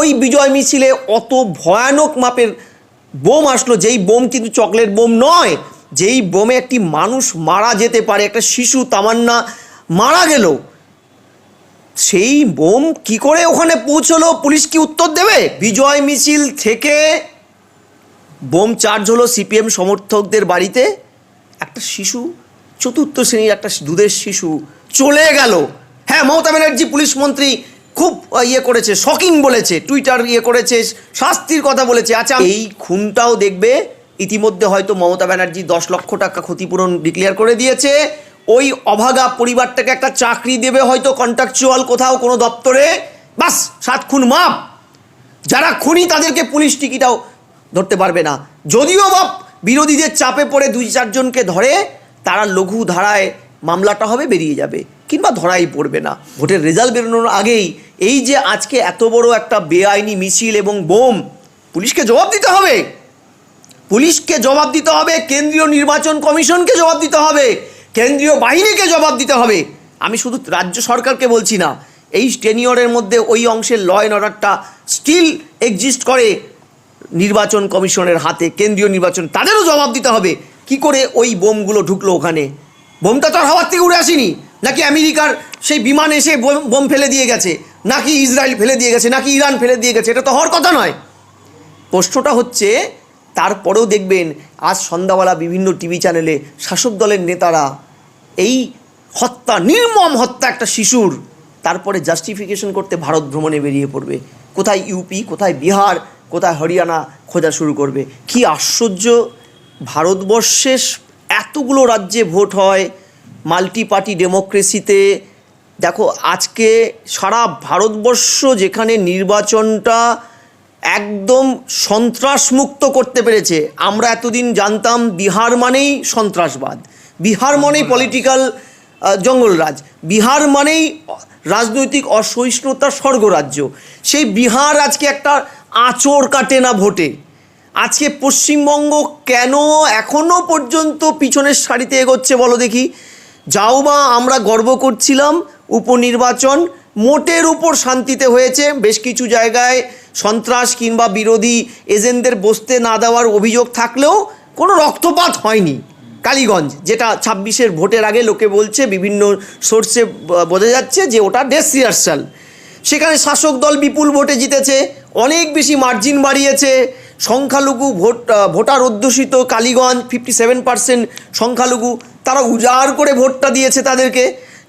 ওই বিজয় মিছিলে অত ভয়ানক মাপের বোম আসলো, যেই বোম কিন্তু চকলেট বোম নয়, যেই বোমে একটি মানুষ মারা যেতে পারে, একটা শিশু তামান্না মারা গেল, সেই বোম কি করে ওখানে পৌঁছলো? পুলিশ কি উত্তর দেবে? বিজয় মিছিল থেকে বোম চার্জ হলো সিপিএম সমর্থকদের বাড়িতে, একটা শিশু, চতুর্থ শ্রেণির একটা দুধের শিশু চলে গেল। হ্যাঁ মমতা ব্যানার্জি, পুলিশ মন্ত্রী খুব ইয়ে করেছে, শকিং বলেছে, টুইটার ইয়ে করেছে, শাস্তির কথা বলেছে। আচ্ছা এই খুনটাও দেখবে, ইতিমধ্যে হয়তো মমতা ব্যানার্জি দশ লক্ষ টাকা ক্ষতিপূরণ ডিক্লেয়ার করে দিয়েছে। ওই অভাগা পরিবারটাকে একটা চাকরি দেবে হয়তো কন্ট্রাকচুয়াল কোথাও কোনো দপ্তরে। বাস, সাত খুন মাপ। যারা খুনি, তাদেরকে পুলিশ টিকিটাও ধরতে পারবে না। যদিও বা বিরোধীদের চাপে পড়ে দুই চারজনকে ধরে, তারা লঘু ধারায় মামলাটা হবে, বেরিয়ে যাবে। কিংবা ধরাই পড়বে না। ভোটের রেজাল্ট বেরোনোর আগেই এই যে আজকে এত বড় একটা বেআইনি মিছিল এবং বোম, পুলিশকে জবাব দিতে হবে। পুলিশকে জবাব দিতে হবে, কেন্দ্রীয় নির্বাচন কমিশনকে জবাব দিতে হবে, কেন্দ্রীয় বাহিনীকে জবাব দিতে হবে। আমি শুধু রাজ্য সরকারকে বলছি না, এই টেনিয়রের মধ্যে ওই অংশের ল অ্যান্ড অর্ডারটা স্টিল এক্সিস্ট করে নির্বাচন কমিশনের হাতে, কেন্দ্রীয় নির্বাচন তাদেরও জবাব দিতে হবে। কি করে ওই বোমগুলো ঢুকলো ওখানে? বোমটা তো আর হাওয়ার থেকে উড়ে আসেনি। নাকি আমেরিকার সেই বিমান এসে বোম ফেলে দিয়ে গেছে? নাকি ইসরায়েল ফেলে দিয়ে গেছে? নাকি ইরান ফেলে দিয়ে গেছে? এটা তো হওয়ার কথা নয়। প্রশ্নটা হচ্ছে, তারপরেও দেখবেন, আজ সন্ধ্যাবেলা বিভিন্ন টিভি চ্যানেলে শাসক দলের নেতারা এই হত্যা, নির্মম হত্যা একটা শিশুর, তারপরে জাস্টিফিকেশন করতে ভারত ভ্রমণে বেরিয়ে পড়বে। কোথায় ইউপি কোথায় বিহার, কোথায় হরিয়ানা খোঁজা শুরু করবে? কি আশ্চর্য! ভারতবর্ষের এতগুলো রাজ্যে ভোট হয় মাল্টি পার্টি ডেমোক্রেসিতে দেখো আজকে সারা ভারতবর্ষ যেখানে নির্বাচনটা একদম সন্ত্রাসমুক্ত করতে পেরেছে আমরা এতদিন জানতাম বিহার মানেই সন্ত্রাসবাদ বিহার মানেই পলিটিক্যাল জঙ্গলরাজ বিহার মানেই রাজনৈতিক অসহিষ্ণুতার স্বর্গরাজ্য সেই বিহার আজকে একটা আঁচড় কাটে না ভোটে আজকে পশ্চিমবঙ্গ কেন এখনও পর্যন্ত পিছনের সারিতে এগোচ্ছে বলো দেখি যাও বা আমরা গর্ব করছিলাম উপনির্বাচন। মোটের উপর শান্তিতে হয়েছে। বেশ কিছু জায়গায় সন্ত্রাস কিংবা বিরোধী এজেন্টদের বসতে না দেওয়ার অভিযোগ থাকলেও কোনো রক্তপাত হয়নি কালীগঞ্জ, যেটা ছাব্বিশের ভোটের আগে লোকে বলছে, বিভিন্ন সোর্সে বোঝা যাচ্ছে যে ওটা ডেস রিহার্সাল। সেখানে শাসক দল বিপুল ভোটে জিতেছে, অনেক বেশি মার্জিন বাড়িয়েছে। সংখ্যালঘু ভোট ভোটার অধ্যুষিত কালীগঞ্জ ফিফটি সেভেন পার্সেন্ট সংখ্যালঘু, তারা উজাড় করে ভোটটা দিয়েছে তাদেরকে।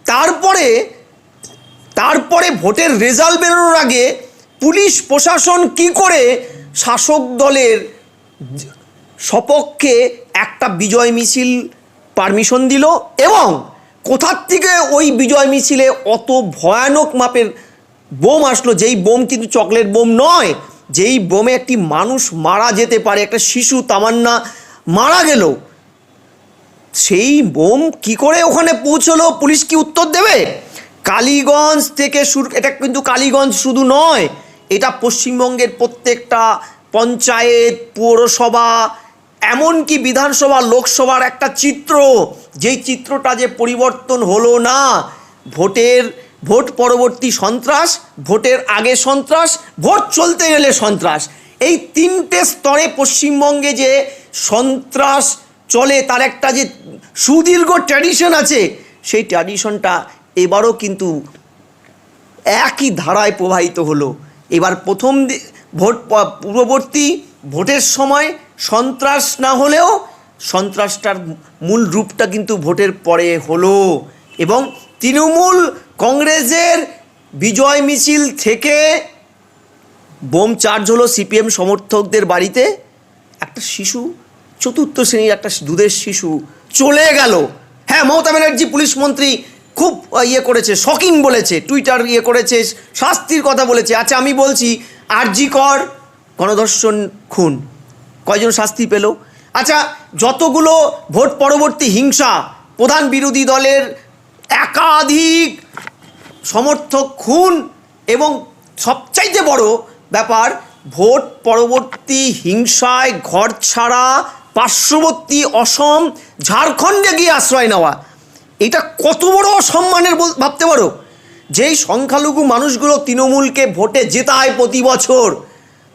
তারপরে তারপরে ভোটের রেজাল্ট বেরোনোর আগে পুলিশ প্রশাসন কি করে শাসক দলের সপক্ষে একটা বিজয় মিছিল পারমিশন দিল এবং কোথার থেকে ওই বিজয় মিছিলে অত ভয়ানক মাপের বোম আসলো? যেই বোম কিন্তু চকলেট বোম নয় যেই বোমে একটি মানুষ মারা যেতে পারে, একটা শিশু তামান্না মারা গেল, সেই বোম কি করে ওখানে পৌঁছলো? পুলিশ কি উত্তর দেবে? কালীগঞ্জ থেকে শুরু এটা কিন্তু কালীগঞ্জ শুধু নয়, এটা পশ্চিমবঙ্গের প্রত্যেকটা পঞ্চায়েত, পৌরসভা, এমনকি বিধানসভা, লোকসভার একটা চিত্র। যেই চিত্রটা যে পরিবর্তন হলো না, ভোটের ভোট পরবর্তী সন্ত্রাস, ভোটের আগে সন্ত্রাস, ভোট চলতে গেলে সন্ত্রাস। এই তিনটে স্তরে পশ্চিমবঙ্গে যে সন্ত্রাস চলে, তার একটা যে সুদীর্ঘ ট্র্যাডিশন আছে, সেই ট্র্যাডিশনটা এবারও কিন্তু একই ধারায় প্রবাহিত হলো। এবার প্রথম ভোট পূর্ববর্তী ভোটের সময় সন্ত্রাস না হলেও সন্ত্রাসটার মূল রূপটা কিন্তু ভোটের পরে হলো। এবং তৃণমূল কংগ্রেসের বিজয় মিছিল থেকে বোম চার্জ হলো সিপিএম সমর্থকদের বাড়িতে। একটা শিশু, চতুর্থ শ্রেণির একটা দুধের শিশু চলে গেল। হ্যাঁ মমতা ব্যানার্জি পুলিশ মন্ত্রী খুব ইয়ে করেছে, শকিং বলেছে, টুইটার ইয়ে করেছে, শাস্তির কথা বলেছে। আচ্ছা আমি বলছি, আরজি কর, গণধর্ষণ খুন। কয়জন শাস্তি পেল? আচ্ছা যতগুলো ভোট পরবর্তী হিংসা, প্রধান বিরোধী দলের একাধিক সমর্থক খুন এবং সবচাইতে বড় ব্যাপার, ভোট পরবর্তী হিংসায় ঘর ছাড়া পার্শ্ববর্তী অসম ঝাড়খণ্ডে গিয়ে আশ্রয় নেওয়া। এটা কত বড় অসম্মানের ভাবতে পারো? যেই সংখ্যালঘু মানুষগুলো তৃণমূলকে ভোটে জেতায় প্রতি বছর,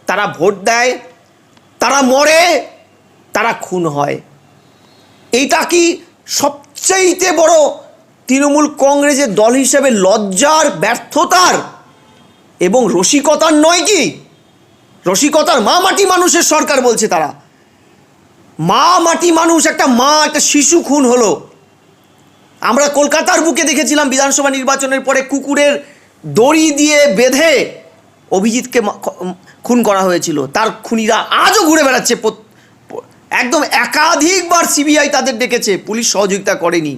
তারা ভোট দেয়, তারা মরে, তারা খুন হয়। এইটা কি সবচাইতে বড় তৃণমূল কংগ্রেসের দল হিসেবে লজ্জার ব্যর্থতার এবং রসিকতার নয় কি? রসিকতার মা মাটি মানুষের সরকার বলছে তারা। মা মাটি মানুষ, একটা মা, একটা শিশু খুন হলো। আমরা কলকাতার বুকে দেখেছিলাম বিধানসভা নির্বাচনের পরে কুকুরের দড়ি দিয়ে বেঁধে অভিজিৎকে খুন করা হয়েছিল। তার খুনিরা আজও ঘুরে বেড়াচ্ছে। একদম একাধিকবার সিবিআই তাদের ডেকেছে। পুলিশ সহযোগিতা করেনি।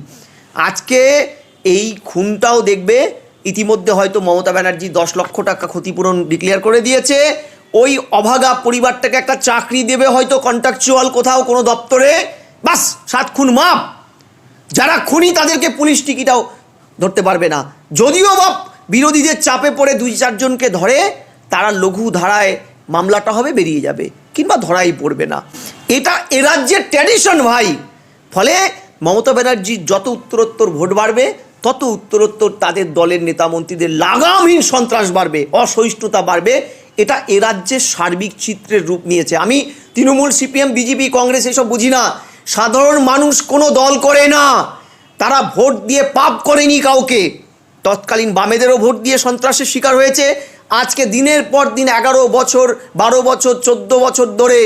আজকে এই খুনটাও দেখবে। ইতিমধ্যে হয়তো মমতা ব্যানার্জি দশ লক্ষ টাকা ক্ষতিপূরণ ডিক্লেয়ার করে দিয়েছে। ওই অভাগা পরিবারটাকে একটা চাকরি দেবে হয়তো কন্ট্রাকচুয়াল কোথাও কোনো দপ্তরে। বাস, সাত খুন মাপ। যারা খুনি তাদেরকে পুলিশ টিকিটাও ধরতে পারবে না। যদিও বা বিরোধীদের চাপে পড়ে দুই চারজনকে ধরে, তারা লঘু ধারায় মামলাটা হবে, বেরিয়ে যাবে। কিংবা ধরাই পড়বে না। এটা এ রাজ্যের ট্র্যাডিশন ভাই। ফলে মমতা ব্যানার্জির যত উত্তরোত্তর ভোট বাড়বে, তত উত্তরোত্তর তাদের দলের নেতা মন্ত্রীদের লাগামহীন সন্ত্রাস বাড়বে, অসহিষ্ণুতা বাড়বে। এটা এ রাজ্যের সার্বিক চিত্রের রূপ নিয়েছে। আমি তৃণমূল, সিপিএম, বিজেপি, কংগ্রেস এসব বুঝি না। সাধারণ মানুষ কোনো দল করে না। তারা ভোট দিয়ে পাপ করেনি কাউকে। তৎকালীন বামেদেরও ভোট দিয়ে সন্ত্রাসের শিকার হয়েছে। আজকে দিনের পর দিন এগারো বছর, বারো বছর, চোদ্দ বছর ধরে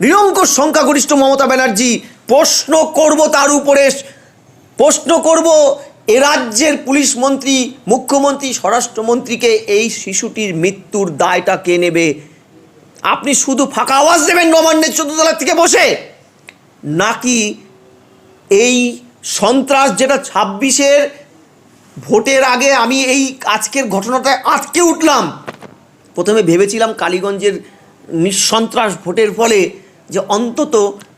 নিরঙ্কুশ সংখ্যাগরিষ্ঠ মমতা ব্যানার্জি প্রশ্ন করব তার উপরে, প্রশ্ন করব এ রাজ্যের পুলিশ মন্ত্রী, মুখ্যমন্ত্রী, স্বরাষ্ট্রমন্ত্রীকে এই শিশুটির মৃত্যুর দায়টা কে নেবে? আপনি শুধু ফাঁকা আওয়াজ দেবেন নবান্নের চোদ্দতলা থেকে বসে? নাকি এই সন্ত্রাস যেটা ছাব্বিশের ভোটের আগে আমি এই আজকের ঘটনাটায় আটকে উঠলাম। প্রথমে ভেবেছিলাম কালীগঞ্জের নিঃসন্ত্রাস ভোটের ফলে যে অন্তত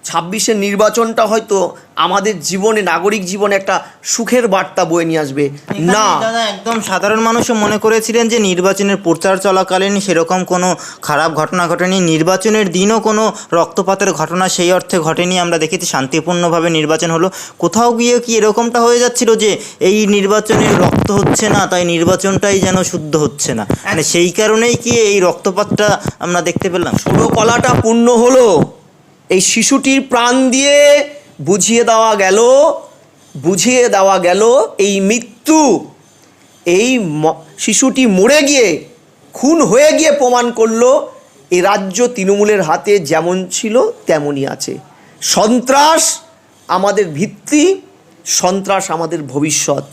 ছাব্বিশের নির্বাচনটা হয়তো আমাদের জীবনে নাগরিক জীবনে একটা সুখের বার্তা বয়ে নিয়ে আসবে। না। দাদা একদম সাধারণ মানুষও মনে করেছিলেন যে নির্বাচনের প্রচার চলাকালীন সেরকম কোনো খারাপ ঘটনা ঘটেনি। নির্বাচনের দিনও কোনো রক্তপাতের ঘটনা সেই অর্থে ঘটেনি। আমরা দেখেছি শান্তিপূর্ণভাবে নির্বাচন হলো। কোথাও গিয়ে কি এরকমটা হয়ে যাচ্ছিল যে এই নির্বাচনের রক্ত হচ্ছে না তাই নির্বাচনটাই যেন শুদ্ধ হচ্ছে না? মানে সেই কারণেই কি এই রক্তপাতটা আমরা দেখতে পেলাম? ষোলো কলাটা পূর্ণ হলো। এই শিশুটির প্রাণ দিয়ে বুঝিয়ে দেওয়া গেল, বুঝিয়ে দেওয়া গেল এই মৃত্যু, এই শিশুটি মরে গিয়ে, খুন হয়ে গিয়ে প্রমাণ করল, এ রাজ্য তৃণমূলের হাতে যেমন ছিল তেমনই আছে। সন্ত্রাস আমাদের ভিত্তি, সন্ত্রাস আমাদের ভবিষ্যৎ।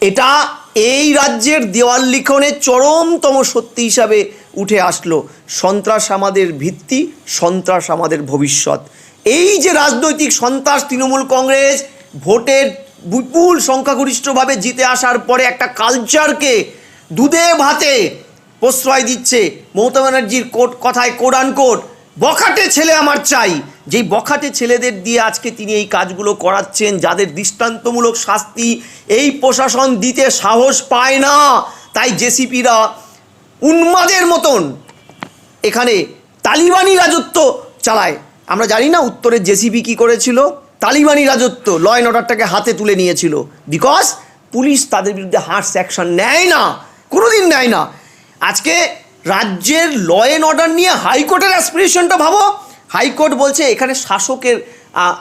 এটা এই রাজ্যের দেওয়াল লিখনের চরমতম সত্যি হিসাবে উঠে আসলো, সন্ত্রাস আমাদের ভিত্তি, সন্ত্রাস আমাদের ভবিষ্যৎ। এই যে রাজনৈতিক সন্ত্রাস তৃণমূল কংগ্রেস ভোটের বিপুল সংখ্যাগরিষ্ঠভাবে জিতে আসার পরে একটা কালচারকে দুধে ভাতে প্রশ্রয় দিচ্ছে মমতা ব্যানার্জির কোট কথায় কোরআন কোট বখাটে ছেলে আমার চাই। যেই বখাটে ছেলেদের দিয়ে আজকে তিনি এই কাজগুলো করাচ্ছেন, যাদের দৃষ্টান্তমূলক শাস্তি এই প্রশাসন দিতে সাহস পায় না। তাই জেসিপিরা উন্মাদের মতন। এখানে তালিবানি রাজত্ব চালায়। আমরা জানি না উত্তরের জেসিপি কি করেছিল? তালিবানি রাজত্ব ল অ্যান্ড অর্ডারটাকে হাতে তুলে নিয়েছিল। বিকজ পুলিশ তাদের বিরুদ্ধে হার্স অ্যাকশন নেয় না। কোনোদিন নেয় না। আজকে রাজ্যের ল অ্যান্ড অর্ডার নিয়ে হাইকোর্টের অ্যাসপিরেশনটা ভাবো। হাইকোর্ট বলছে, এখানে শাসকের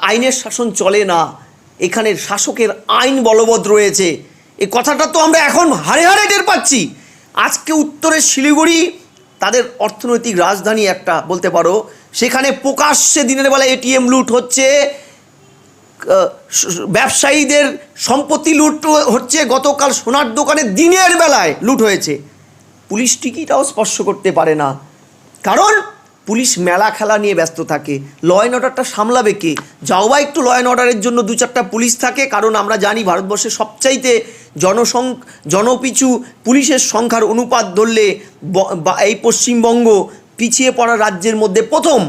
আইনের শাসন চলে না। এখানে শাসকের আইন বলবৎ রয়েছে। এই কথাটা তো আমরা এখন হারে হারে টের পাচ্ছি। আজকে উত্তরের শিলিগুড়ি, তাদের অর্থনৈতিক রাজধানী একটা বলতে পারো, সেখানে প্রকাশ্যে দিনের বেলা এটিএম লুট হচ্ছে ব্যবসায়ীদের সম্পত্তি লুট হচ্ছে, গতকাল সোনার দোকানে দিনের বেলায় লুট হয়েছে। পুলিশ টিকিটাও স্পর্শ করতে পারে না। কারণ পুলিশ মেলা খেলা নিয়ে ব্যস্ত থাকে। ল অ্যান্ড অর্ডারটা সামলাবে কে? যাও বা একটু ল অ্যান্ড অর্ডারের জন্য দু চারটা পুলিশ থাকে, কারণ আমরা জানি ভারতবর্ষের সবচাইতে জনসং জনপিছু পুলিশের সংখ্যার অনুপাত ধরলে এই পশ্চিমবঙ্গ পিছিয়ে পড়া রাজ্যের মধ্যে প্রথম,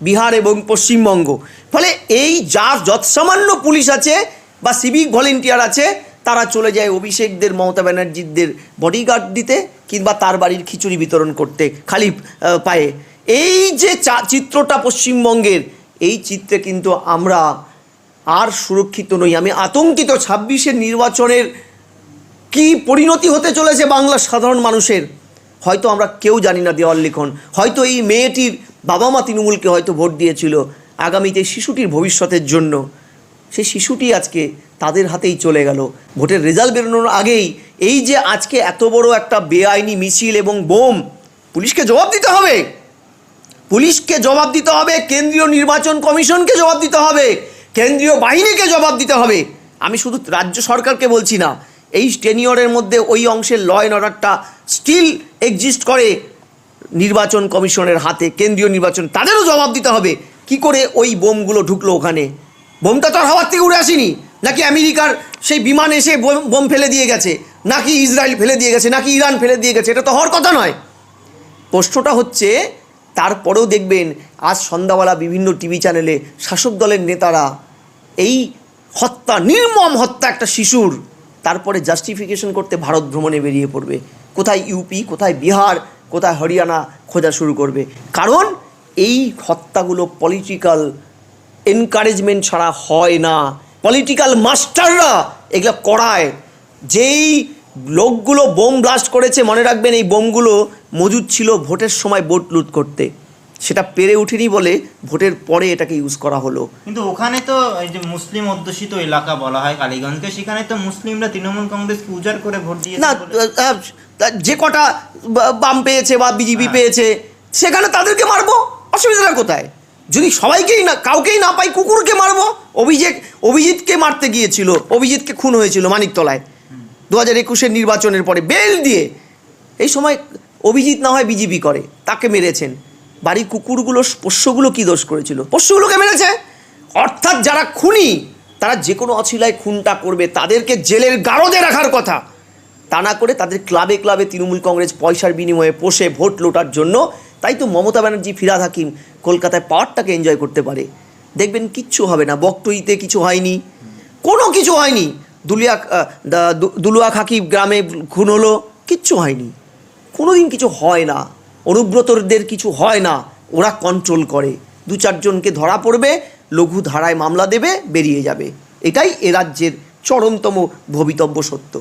বিহার এবং পশ্চিমবঙ্গ। ফলে এই যা যৎসামান্য পুলিশ আছে বা সিভিক ভলেন্টিয়ার আছে, তারা চলে যায় অভিষেকদের, মমতা ব্যানার্জিদের বডিগার্ড দিতে কিংবা তার বাড়ির খিচুড়ি বিতরণ করতে, খালি পায়ে। এই যে চিত্রটা পশ্চিমবঙ্গের, এই চিত্রে কিন্তু আমরা আর সুরক্ষিত নই। আমি আতঙ্কিত ছাব্বিশের নির্বাচনের কি পরিণতি হতে চলেছে বাংলার সাধারণ মানুষের, হয়তো আমরা কেউ জানি না দেওয়াল লিখন। হয়তো এই মেয়েটির বাবা মা তৃণমূলকে হয়তো ভোট দিয়েছিল আগামীতে শিশুটির ভবিষ্যতের জন্য। সেই শিশুটি আজকে তাদের হাতেই চলে গেল। ভোটের রেজাল্ট বেরোনোর আগেই এই যে আজকে এত বড় একটা বেআইনি মিছিল এবং বোম, পুলিশকে জবাব দিতে হবে। পুলিশকে জবাব দিতে হবে, কেন্দ্রীয় নির্বাচন কমিশনকে জবাব দিতে হবে, কেন্দ্রীয় বাহিনীকে জবাব দিতে হবে। আমি শুধু রাজ্য সরকারকে বলছি না, এই টেনিয়রের মধ্যে ওই অংশের ল অ্যান্ড অর্ডারটা স্টিল এক্সিস্ট করে নির্বাচন কমিশনের হাতে, কেন্দ্রীয় নির্বাচন তাদেরও জবাব দিতে হবে। কি করে ওই বোমগুলো ঢুকলো ওখানে? বোমটা তো আর হাওয়ার থেকে উড়ে আসেনি, নাকি আমেরিকার সেই বিমান এসে বোম- ফেলে দিয়ে গেছে, নাকি ইসরায়েল ফেলে দিয়ে গেছে, নাকি ইরান ফেলে দিয়ে গেছে, এটা তো হওয়ার কথা নয়। প্রশ্নটা হচ্ছে তারপরেও দেখবেন আজ সন্ধ্যাবেলা বিভিন্ন টিভি চ্যানেলে শাসক দলের নেতারা এই হত্যা, নির্মম হত্যা একটা শিশুর তারপরে জাস্টিফিকেশন করতে ভারত ভ্রমণে বেরিয়ে পড়বে। কোথায় ইউপি কোথায় বিহার, কোথায় হরিয়ানা খোঁজা শুরু করবে। কারণ এই হত্যাগুলো পলিটিক্যাল এনকারেজমেন্ট ছাড়া হয় না। পলিটিক্যাল মাস্টাররা এগুলো করায়। যেই লোকগুলো বোম ব্লাস্ট করেছে মনে রাখবেন এই বোমগুলো মজুদ ছিল ভোটের সময় ভোট লুট করতে। সেটা পেরে ওঠেনি বলে ভোটের পরে এটাকে ইউজ করা হলো। কিন্তু ওখানে তো এই যে মুসলিম অধ্যুষিত এলাকা বলা হয় কালীগঞ্জকে সেখানে তো মুসলিমরা তৃণমূল কংগ্রেসকে উজাড় করে ভোট দিয়েছে না যে কটা বাম পেয়েছে বা বিজেপি পেয়েছে সেখানে তাদেরকে মারবো? অসুবিধাটা কোথায়? যদি সবাইকেই না কাউকেই না পাই কুকুরকে মারবো? অভিজিৎ অভিজিৎকে মারতে গিয়েছিল অভিজিৎকে খুন হয়েছিল মানিকতলায়। দু হাজার একুশের নির্বাচনের পরে বেল দিয়ে এই সময় অভিজিৎ না হয় বিজেপি করে, তাকে মেরেছেন। বাড়ির কুকুরগুলো, পোষ্যগুলো কি দোষ করেছিল? পোষ্যগুলোকে মেরেছে? অর্থাৎ যারা খুনি, তারা যে কোনো অছিলায় খুনটা করবে, তাদেরকে জেলের গারদে রাখার কথা। তা না করে তাদের ক্লাবে ক্লাবে তৃণমূল কংগ্রেস পয়সার বিনিময়ে পোষে ভোট লোটার জন্য, তাই তো মমতা ব্যানার্জি, ফিরাদ হাকিম কলকাতায় পাওয়ারটাকে এনজয় করতে পারে। দেখবেন কিচ্ছু হবে না বকটইতে কিছু হয়নি। কোনো কিছু হয়নি। দুলিয়া দুলুয়া খাকি গ্রামে খুন হলো, কিচ্ছু হয়নি। কোনো দিন কিছু হয় না। অনুব্রতদের কিছু হয় না। ওরা কন্ট্রোল করে। দু চারজনকে ধরা পড়বে, লঘু ধারায় মামলা দেবে, বেরিয়ে যাবে। এটাই এ রাজ্যের চরমতম ভবিতব্য সত্য।